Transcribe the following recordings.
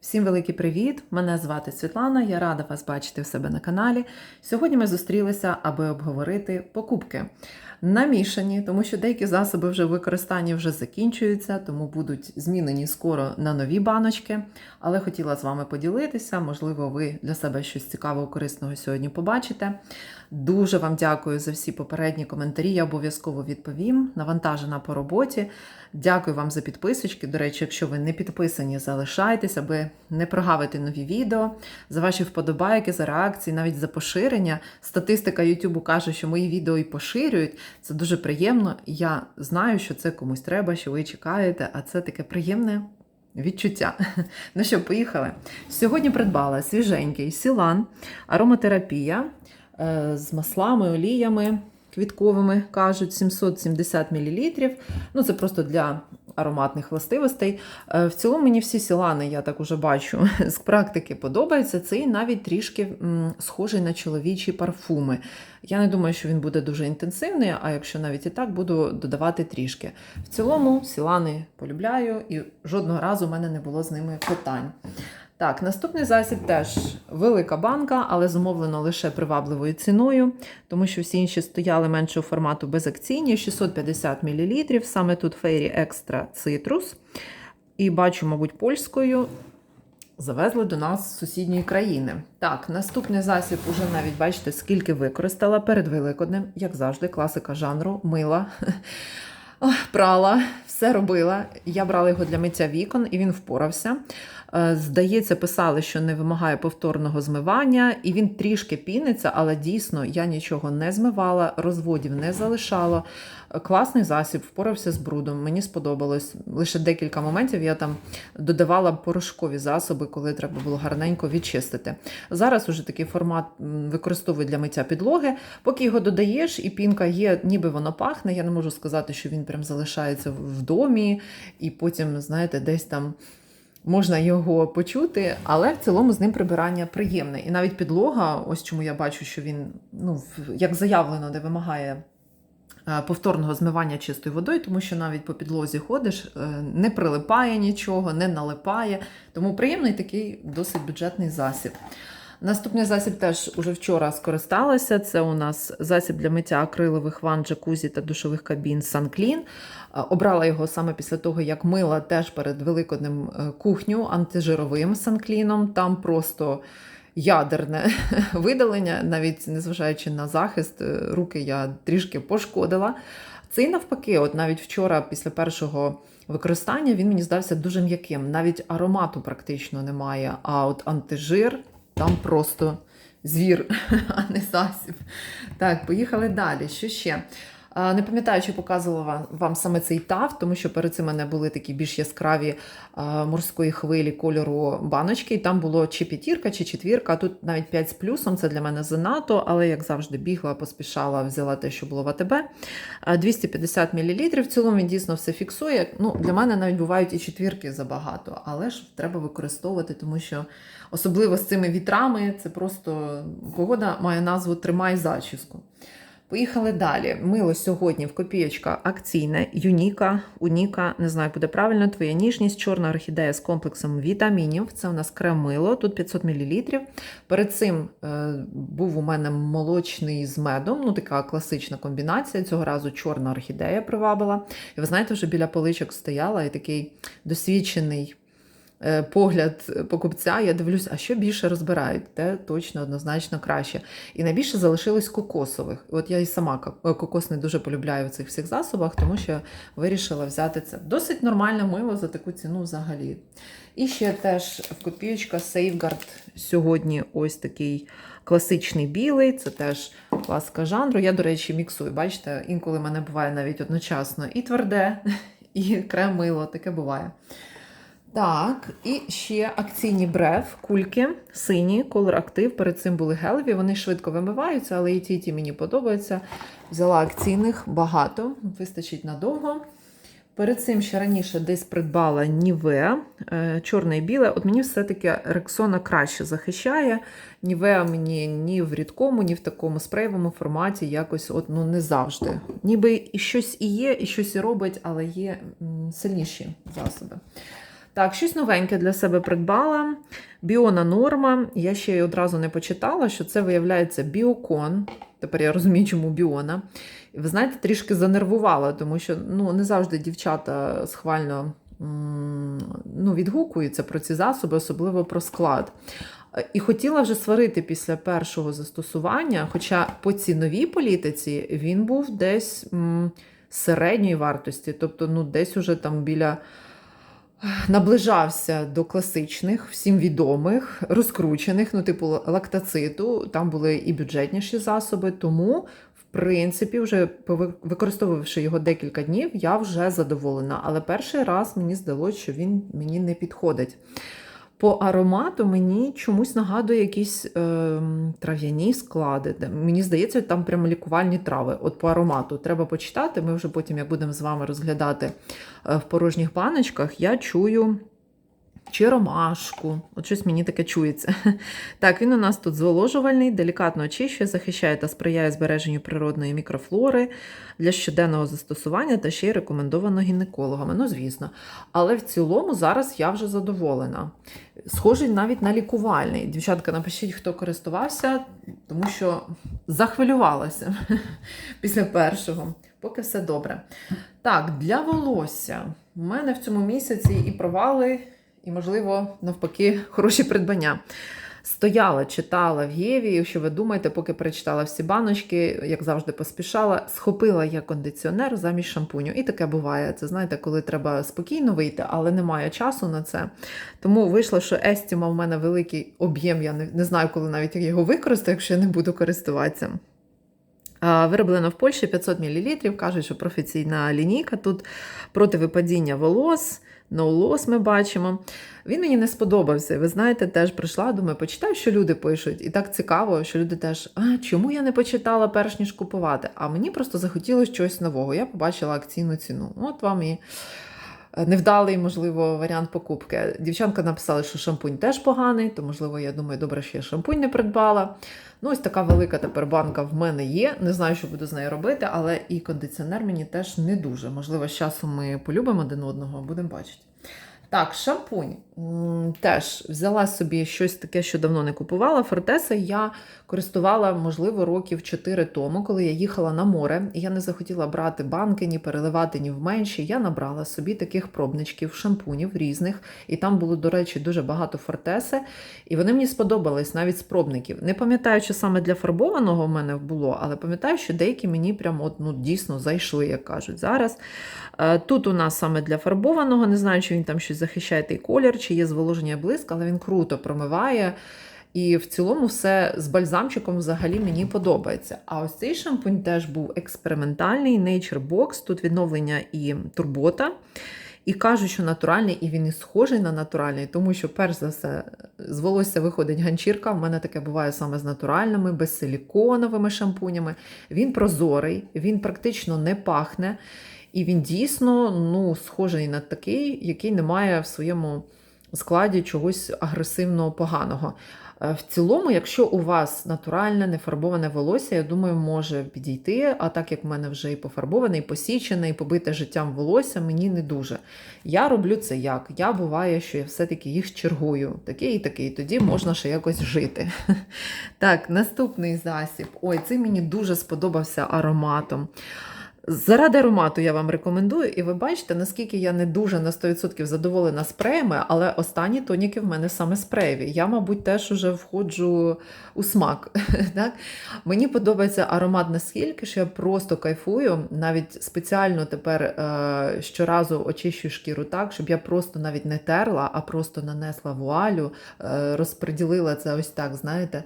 Всім великий привіт! Мене звати Світлана. Я рада вас бачити в себе на каналі. Сьогодні ми зустрілися, аби обговорити покупки. Намішані, тому що деякі засоби вже в використанні вже закінчуються, тому будуть змінені скоро на нові баночки. Але хотіла з вами поділитися. Можливо, ви для себе щось цікавого, корисного сьогодні побачите. Дуже вам дякую за всі попередні коментарі. Я обов'язково відповім. Навантажена по роботі. Дякую вам за підписочки. До речі, якщо ви не підписані, залишайтесь, аби не прогавити нові відео, за ваші вподобайки, за реакції, навіть за поширення. Статистика YouTube каже, що мої відео і поширюють. Це дуже приємно. Я знаю, що це комусь треба, що ви чекаєте, а це таке приємне. Відчуття. Ну що, поїхали. Сьогодні придбала свіженький сілан, ароматерапія е, з маслами, оліями квітковими, кажуть, 770 мл. Ну, це просто для ароматних властивостей. Е, В цілому мені всі сілани, я так уже бачу, з практики подобаються. Цей навіть трішки схожий на чоловічі парфуми. Я не думаю, що він буде дуже інтенсивний, а якщо навіть і так, буду додавати трішки. В цілому сілани полюбляю і жодного разу в мене не було з ними питань. Так, наступний засіб теж велика банка, але замовлено лише привабливою ціною, тому що всі інші стояли меншого формату безакційні, 650 мл. Саме тут Fairy Extra Citrus. І бачу, мабуть, польською. Завезли до нас з сусідньої країни. Так, наступний засіб уже навіть бачите, скільки використала перед Великоднем, як завжди, класика жанру, мила. Прала, все робила. Я брала його для миття вікон, і він впорався. Е, Здається, писали, що не вимагає повторного змивання, і він трішки піниться, але дійсно я нічого не змивала, розводів не залишала. Класний засіб, впорався з брудом. Мені сподобалось. Лише декілька моментів я там додавала порошкові засоби, коли треба було гарненько відчистити. Зараз уже такий формат використовую для миття підлоги. Поки його додаєш, і пінка є, ніби воно пахне. Я не можу сказати, що він прям залишається в домі, і потім, знаєте, десь там. Можна його почути, але в цілому з ним прибирання приємне. І навіть підлога, ось чому я бачу, що він, ну, як заявлено, не вимагає повторного змивання чистою водою, тому що навіть по підлозі ходиш, е, не прилипає нічого, не налипає. Тому приємний такий досить бюджетний засіб. Наступний засіб теж уже вчора скористалася. Це у нас засіб для миття акрилових ванн, джакузі та душових кабін SunClean. Е, Обрала його саме після того, як мила теж перед великоднем е, кухню антижировим санкліном. Там просто ядерне видалення, навіть незважаючи на захист, е, руки я трішки пошкодила. Цей навпаки, от навіть вчора, після першого використання, він мені здався дуже м'яким. Навіть аромату практично немає. А от антижир там просто звір, а не засіб. Так, поїхали далі. Що ще? Не пам'ятаю, чи показувала вам, саме цей тав, тому що перед цим мене були такі більш яскраві морської хвилі кольору баночки, і там було чи п'ятірка, чи четвірка, тут навіть 5 з плюсом, це для мене занадто, але як завжди бігла, поспішала, взяла те, що було в АТБ. 250 мл, в цілому він дійсно все фіксує. Ну, Для мене навіть бувають і четвірки забагато, але ж треба використовувати, тому що особливо з цими вітрами, це просто погода має назву Тримай зачіску. Поїхали далі. Мило сьогодні в копійочка акційне, юніка, уніка, не знаю, буде правильно, твоя ніжність, чорна орхідея з комплексом вітамінів. Це у нас крем-мило, тут 500 мл. Перед цим е, був у мене молочний з медом, ну така класична комбінація. Цього разу чорна орхідея привабила. І ви знаєте, вже біля поличок стояла і такий досвідчений погляд покупця, я дивлюсь, а що більше розбирають, те точно однозначно краще. І найбільше залишилось кокосових. От я і сама кокос не дуже полюбляю в цих всіх засобах, тому що вирішила взяти це. Досить нормальне мило за таку ціну взагалі. І ще теж в копійочка Safeguard сьогодні ось такий класичний білий, це теж класика жанру. Я, до речі, міксую. Бачите, інколи мене буває навіть одночасно і тверде, і крем-мило, таке буває. Так, і ще акційні брев, кульки, сині, Color Active. Перед цим були гелеві, вони швидко вимиваються, але і ті, і ті мені подобаються. Взяла акційних багато, вистачить надовго. Перед цим ще раніше десь придбала Нівеа, е, чорне і біле. От мені все-таки Рексона краще захищає. Нівеа мені ні в рідкому, ні в такому спреєвому форматі якось от, ну, не завжди. Ніби і щось і є, і щось і робить, але є сильніші засоби. Так, щось новеньке для себе придбала. Біона норма. Я ще й одразу не почитала, що це виявляється біокон. Тепер я розумію, чому біона. Ви знаєте, трішки занервувала, тому що ну, не завжди дівчата схвально ну, відгукуються про ці засоби, особливо про склад. І хотіла вже сварити після першого застосування, хоча по ціновій політиці він був десь м, середньої вартості, тобто ну, десь уже там біля наближався до класичних, всім відомих, розкручених, ну, типу лактациту. Там були і бюджетніші засоби, тому. В принципі, вже використовувавши його декілька днів, я вже задоволена. Але перший раз мені здалося, що він мені не підходить. По аромату мені чомусь нагадує якісь е, трав'яні склади. Мені здається, там прямо лікувальні трави. От по аромату треба почитати. Ми вже потім, як будемо з вами розглядати е, в порожніх баночках, я чую. Чи ромашку, от щось мені таке чується. Так, він у нас тут зволожувальний, делікатно очищує, захищає та сприяє збереженню природної мікрофлори для щоденного застосування та ще й рекомендовано гінекологами. Ну, звісно. Але в цілому зараз я вже задоволена. Схожий навіть на лікувальний. Дівчатка, напишіть, хто користувався, тому що захвилювалася після першого. Поки все добре. Так, для волосся. У мене в цьому місяці і провали, і, можливо, навпаки, хороші придбання. Стояла, читала в Єві, якщо ви думаєте, поки перечитала всі баночки, як завжди поспішала, схопила я кондиціонер замість шампуню. І таке буває. Це знаєте, коли треба спокійно вийти, але немає часу на це. Тому вийшло, що Естіма в мене великий об'єм. Я не, не знаю, коли навіть його використаю, якщо я не буду користуватися. Вироблено в Польщі 500 мл. Кажуть, що професійна лінійка. Тут проти випадіння волос, no loss ми бачимо. Він мені не сподобався. Ви знаєте, теж прийшла, думаю, почитаю, що люди пишуть. І так цікаво, що люди теж, а чому я не почитала перш ніж купувати? А мені просто захотілося щось нового. Я побачила акційну ціну. От вам і невдалий, можливо, варіант покупки. Дівчанка написала, що шампунь теж поганий, то, можливо, я думаю, добре, що я шампунь не придбала. Ну, ось така велика тепер банка в мене є. Не знаю, що буду з нею робити, але і кондиціонер мені теж не дуже. Можливо, з часом ми полюбимо один одного, будемо бачити. Так, шампунь. Теж взяла собі щось таке, що давно не купувала. Фортеса я користувала, можливо, років 4 тому, коли я їхала на море, і я не захотіла брати банки, ні переливати, ні в менші. Я набрала собі таких пробничків, шампунів різних. І там було, до речі, дуже багато фортеси. І вони мені сподобались навіть з пробників. Не пам'ятаю, чи саме для фарбованого в мене було, але пам'ятаю, що деякі мені прям от, ну, дійсно зайшли, як кажуть зараз. Е, Тут у нас саме для фарбованого, не знаю, чи він там щось захищає той колір, чи є зволоження блиск, але він круто промиває. І в цілому все з бальзамчиком взагалі мені подобається. А ось цей шампунь теж був експериментальний Nature Box, тут відновлення і турбота. І кажуть, що натуральний, і він і схожий на натуральний, тому що, перш за все, з волосся виходить ганчірка. У мене таке буває саме з натуральними, безсиліконовими шампунями. Він прозорий, він практично не пахне. І він дійсно ну, схожий на такий, який не має в своєму складі чогось агресивного поганого. Е, В цілому, якщо у вас натуральне, нефарбоване волосся, я думаю, може підійти. А так як в мене вже і пофарбоване, і посічене, і побите життям волосся, мені не дуже. Я роблю це як? Я буває, що я все-таки їх чергую. Такий і такий, тоді можна ще якось жити. Так, наступний засіб. Ой, цей мені дуже сподобався ароматом. Заради аромату я вам рекомендую, і ви бачите, наскільки я не дуже на 100% задоволена спреями, але останні тоніки в мене саме спреєві. Я, мабуть, теж уже входжу у смак. так? Мені подобається аромат наскільки, що я просто кайфую. Навіть спеціально тепер е, щоразу очищую шкіру так, щоб я просто навіть не терла, а просто нанесла вуалю, е, розподілила це ось так, знаєте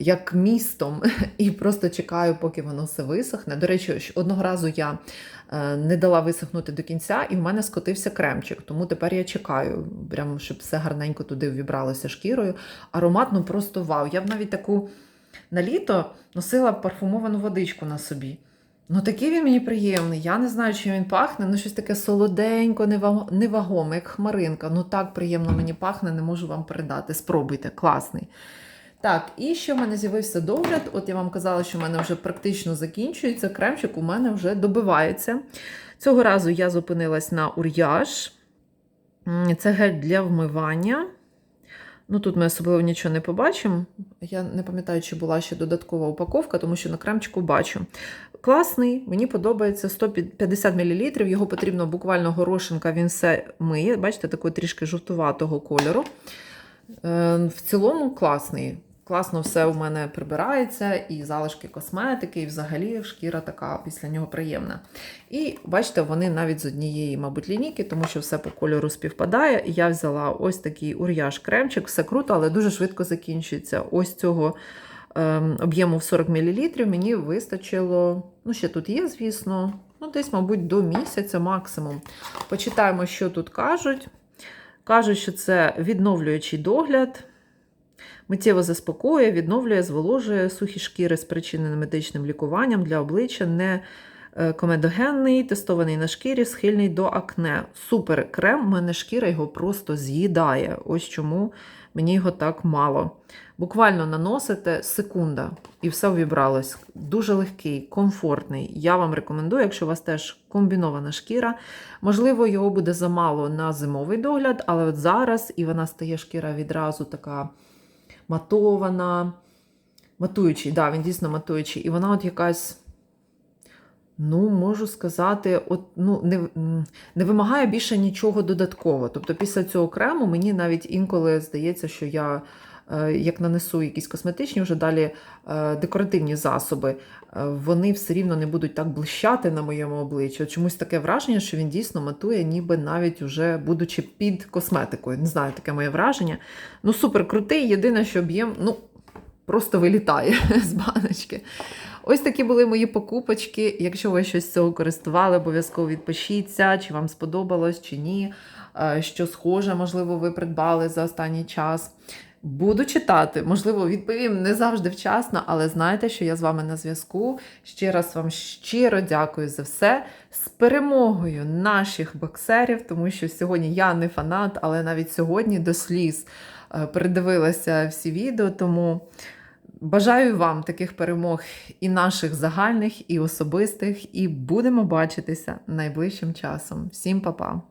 як містом, і просто чекаю, поки воно все висохне. До речі, одного разу я е, не дала висохнути до кінця, і в мене скотився кремчик. Тому тепер я чекаю, прямо, щоб все гарненько туди вібралося шкірою. Аромат, ну просто вау. Я б навіть таку на літо носила парфумовану водичку на собі. Ну, такий він мені приємний. Я не знаю, чим він пахне. Ну, щось таке солоденько, невагоме, як хмаринка. Ну так приємно мені пахне, не можу вам передати. Спробуйте, класний. Так, і ще в мене з'явився догляд. От я вам казала, що в мене вже практично закінчується. Кремчик у мене вже добивається. Цього разу я зупинилась на ур'яж. Це гель для вмивання. Ну, тут ми особливо нічого не побачимо. Я не пам'ятаю, чи була ще додаткова упаковка, тому що на кремчику бачу. Класний, мені подобається 150 мл. Його потрібно буквально горошинка, він все миє. Бачите, такого трішки жовтуватого кольору. Е, В цілому класний. Класно все у мене прибирається, і залишки косметики, і взагалі шкіра така після нього приємна. І бачите, вони навіть з однієї, мабуть, лінійки, тому що все по кольору співпадає. І я взяла ось такий ур'яж кремчик, все круто, але дуже швидко закінчується. Ось цього ем, об'єму в 40 мл мені вистачило. Ну, ще тут є, звісно, ну, десь, мабуть, до місяця максимум. Почитаємо, що тут кажуть. Кажуть, що це відновлюючий догляд. Миттєво заспокоює, відновлює, зволожує сухі шкіри, спричинені медичним лікуванням для обличчя, не е, комедогенний, тестований на шкірі, схильний до акне. Супер крем, у мене шкіра його просто з'їдає. Ось чому мені його так мало. Буквально наносите секунда, і все увібралось. Дуже легкий, комфортний. Я вам рекомендую, якщо у вас теж комбінована шкіра. Можливо, його буде замало на зимовий догляд, але от зараз і вона стає шкіра відразу така матована, матуючий, да, він дійсно матуючий. І вона от якась, ну, можу сказати, от, ну, не, не вимагає більше нічого додатково. Тобто після цього крему мені навіть інколи здається, що я. Е, Як нанесу якісь косметичні, вже далі е, декоративні засоби, е, вони все рівно не будуть так блищати на моєму обличчі. Чомусь таке враження, що він дійсно матує, ніби навіть уже будучи під косметикою. Не знаю, таке моє враження. Ну, супер крутий. Єдине, що об'єм, ну, просто вилітає з баночки. Ось такі були мої покупочки. Якщо ви щось з цього користували, обов'язково відпишіться, чи вам сподобалось, чи ні. Що схоже, можливо, ви придбали за останній час. Буду читати, можливо, відповім не завжди вчасно, але знайте, що я з вами на зв'язку. Ще раз вам щиро дякую за все. З перемогою наших боксерів, тому що сьогодні я не фанат, але навіть сьогодні до сліз е, передивилася всі відео. Тому бажаю вам таких перемог і наших загальних, і особистих, і будемо бачитися найближчим часом. Всім па-па!